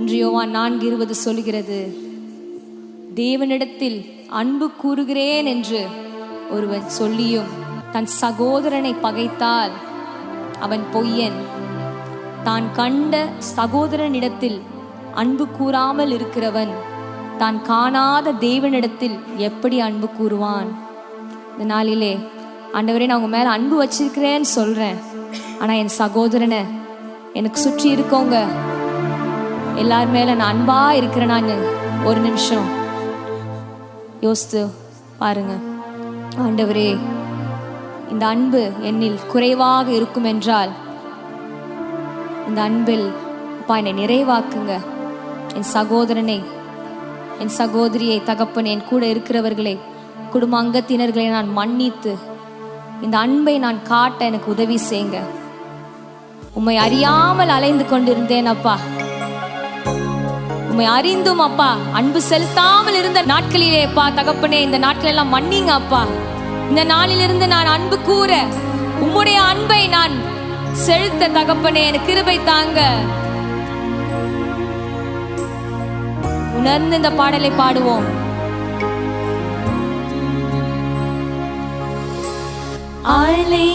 ஒன்றியோவா நான்கு இருபது சொல்கிறது தேவனிடத்தில் அன்பு கூறுகிறேன் என்று ஒருவன் சொல்லியும் தன் சகோதரனை பகைத்தால் அவன் பொய்யன். தான் கண்ட சகோதரனிடத்தில் அன்பு கூறாமல் இருக்கிறவன். தான் காணாத தேவனிடத்தில் எப்படி அன்பு கூறுவான்? இந்த நாளிலே ஆண்டவரே நான் உங்க மேல அன்பு வச்சிருக்கிறேன்னு சொல்றேன். ஆனா என் சகோதரனை எனக்கு சுற்றி இருக்கவங்க எல்லார் மேல நான் அன்பா இருக்கிறேனான்னு ஒரு நிமிஷம். யோசித்து பாருங்க. ஆண்டவரே இந்த அன்பு என்னில் குறைவாக இருக்கும் என்றால் இந்த அன்பில் அப்பா என்னை நிறைவாக்குங்க. என் சகோதரனை என் சகோதரியை தகப்பன் என் கூட இருக்கிறவர்களை குடும்ப அங்கத்தினர்களை நான் மன்னித்து இந்த அன்பை நான் காட்ட எனக்கு உதவி செய்யுங்க. உம்மை அறியாமல் அலைந்து கொண்டிருந்தேன் அப்பா. உம்மை அறிந்தும் அப்பா. அன்பு செலுத்தாமல் இருந்த நாட்களிலே அப்பா தகப்பனே இந்த நாட்கள் எல்லாம் மன்னிங்க அப்பா. இந்த நாளிலிருந்து நான் அன்பு கூற உம்முடைய அன்பை நான் செலுத்த தகப்பனே எனக்கு கிருபை தாங்க. உணர்ந்து இந்த பாடலை பாடுவோம். ஆளை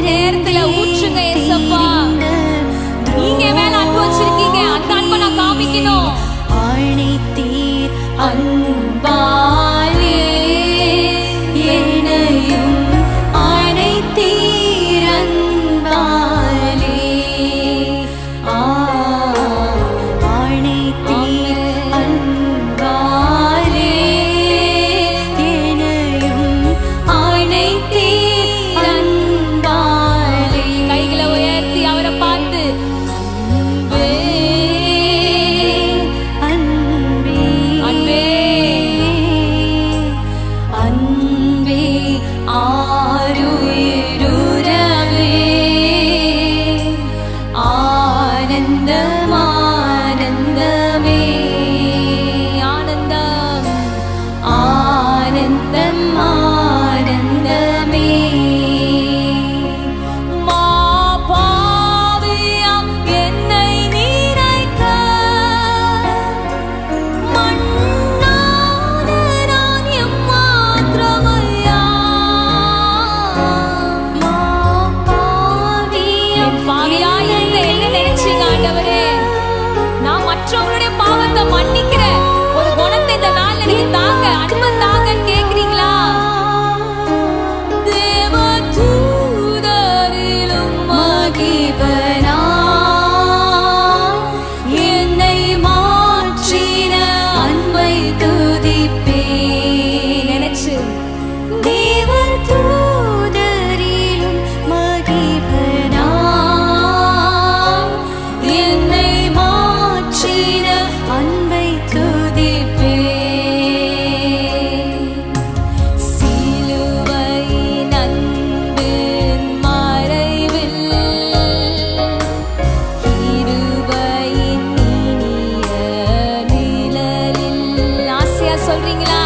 நேரத்துல ஊற்றுங்க ஏசப்பா. feeling like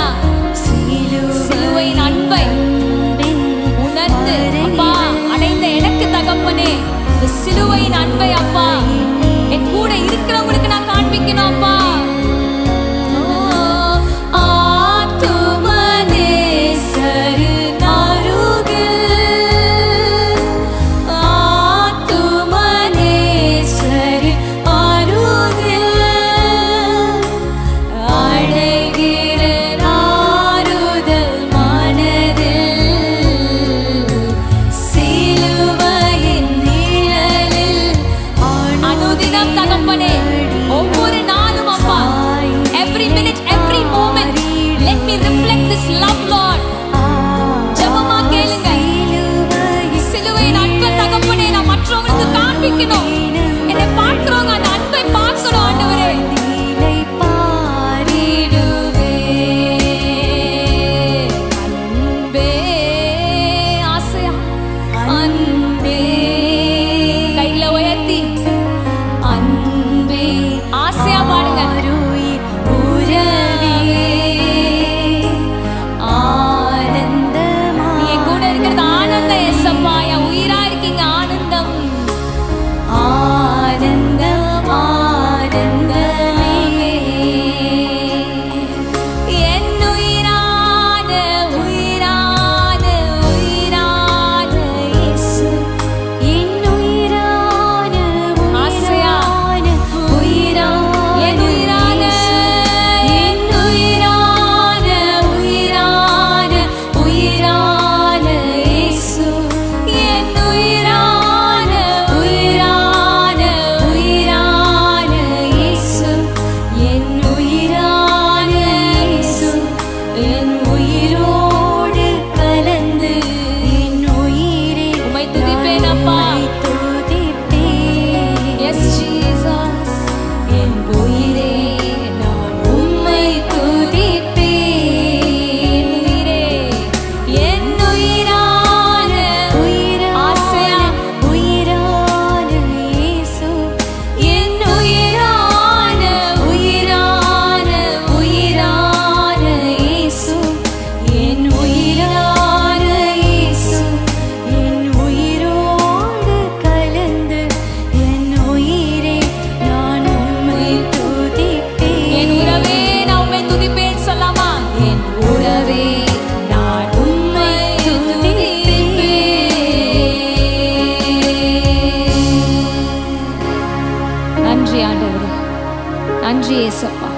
நன்றி ஏசப்பா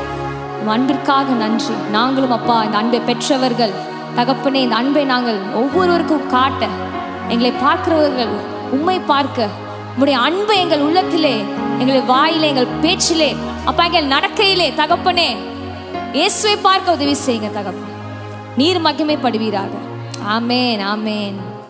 உம் அன்பிற்காக நன்றி. நாங்களும் அப்பா இந்த அன்பை பெற்றவர்கள் தகப்பனே இந்த அன்பை நாங்கள் ஒவ்வொருவருக்கும் காட்ட எங்களை பார்க்கிறவர்கள் உம்மை பார்க்க உங்களுடைய அன்பை எங்கள் உள்ளத்திலே எங்களை வாயிலே எங்கள் பேச்சிலே அப்பா எங்கள் நடக்கையிலே தகப்பனே இயேசுவை பார்க்க உதவி செய்யுங்க தகப்பன். நீர் மகிமைப்படுவீராக. ஆமேன் ஆமேன்.